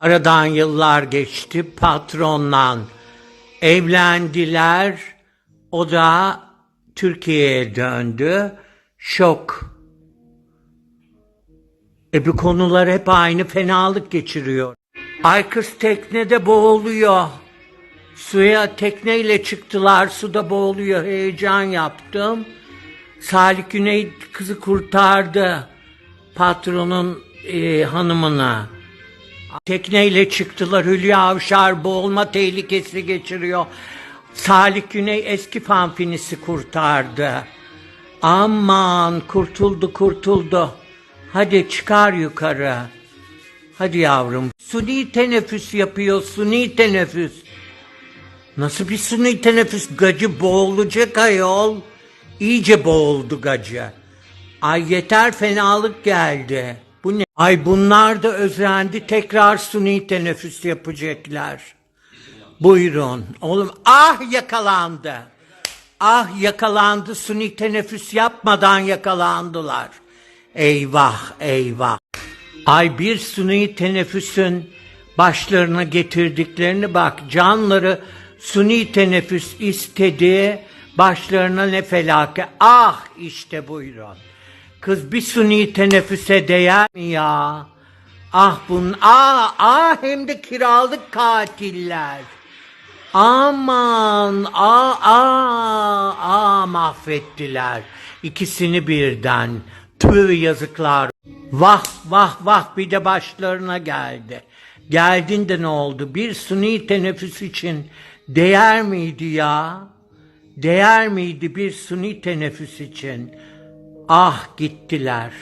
Aradan yıllar geçti. Patronla evlendiler. O da Türkiye'ye döndü. Şok. E bu konular hep aynı fenalık geçiriyor. Ay teknede boğuluyor. Suya tekneyle çıktılar. Suda boğuluyor. Heyecan yaptım. Salih Güney kızı kurtardı. Patronun e, hanımına. Tekneyle çıktılar. Hülya Avşar boğulma tehlikesi geçiriyor. Salih Güney eski fanfinisi kurtardı. Aman kurtuldu kurtuldu. Hadi çıkar yukarı. Hadi yavrum. Suni teneffüs yapıyor. Suni teneffüs. Nasıl bir suni teneffüs? Gacı boğulacak ayol. İyice boğuldu gacı. Ay yeter fenalık geldi. Ay bunlar da özendi. Tekrar suni teneffüs yapacaklar. Buyurun. Oğlum ah yakalandı. Ah yakalandı. Suni teneffüs yapmadan yakalandılar. Eyvah eyvah. Ay bir suni teneffüsün başlarına getirdiklerini bak. Canları suni teneffüs istedi. Başlarına ne felaket. Ah işte buyurun. Kız bir suni teneffüse değer mi ya? Ah bun ah ah hem de kiralık katiller. Aman ah ah ah mahvettiler. İkisini birden. Tüh yazıklar. Vah vah vah bir de başlarına geldi. Geldin de ne oldu? Bir suni teneffüs için değer miydi ya? Değer miydi bir suni teneffüs için? Ah gittiler.